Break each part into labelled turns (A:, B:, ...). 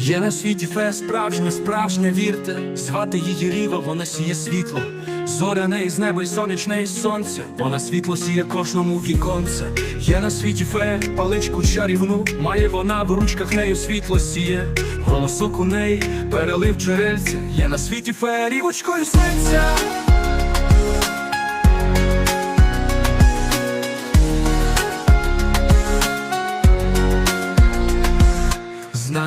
A: Є на світі фе справжня, справжня вірте, звати її Ріва, вона сіє світло. Зоряне із неба, і сонячне із сонця, вона світло сіє кожному віконце. Є на світі фе, паличку чарівну, має вона в ручках нею світло сіє. Голосок у неї перелив джерельця, є на світі фе, рівочкою серця.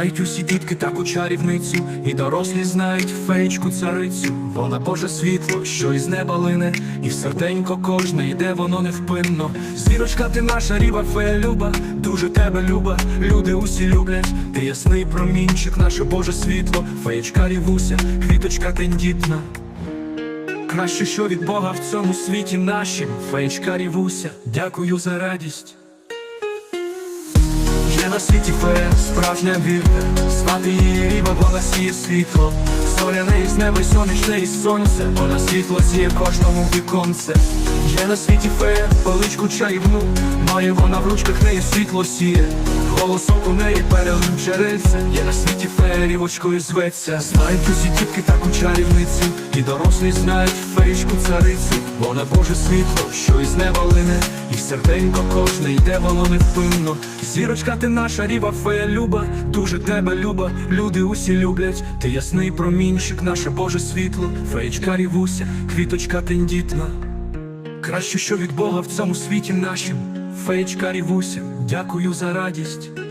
A: Знають усі дітки таку чарівницю, і дорослі знають феєчку царицю. Вона Боже світло, що із неба лине, і в серденько кожне йде воно невпинно. Звірочка, ти наша ріба, фея люба, дуже тебе люба, люди усі люблять. Ти ясний промінчик, наше Боже світло, феєчка рівуся, квіточка тендітна. Краще, що від Бога в цьому світі нашім, феєчка рівуся, дякую за радість. На світі фе, справжня вірка, звати її ріба, вона сіє світло. Соляне із неба, сонячне із сонця, вона світло сіє кожному віконце. Є на світі фея, паличку чаївну, має вона в ручках неї світло сіє. Голосок у неї перелив джерельце, є на світі фея, рівочкою зветься. Знають усі тітки таку чарівницю, і дорослі знають феєчку царицю. Вона Боже світло, що із неба лине, і серденько кожне йде воно невпинно. Зірочка, ти наша ріва, фея люба, дуже тебе люба, люди усі люблять. Ти ясний промінчик, наше Боже світло, феєчка рівуся, квіточка тендітна. Краще, що від Бога в цьому світі нашім, феєчка рівуся, дякую за радість.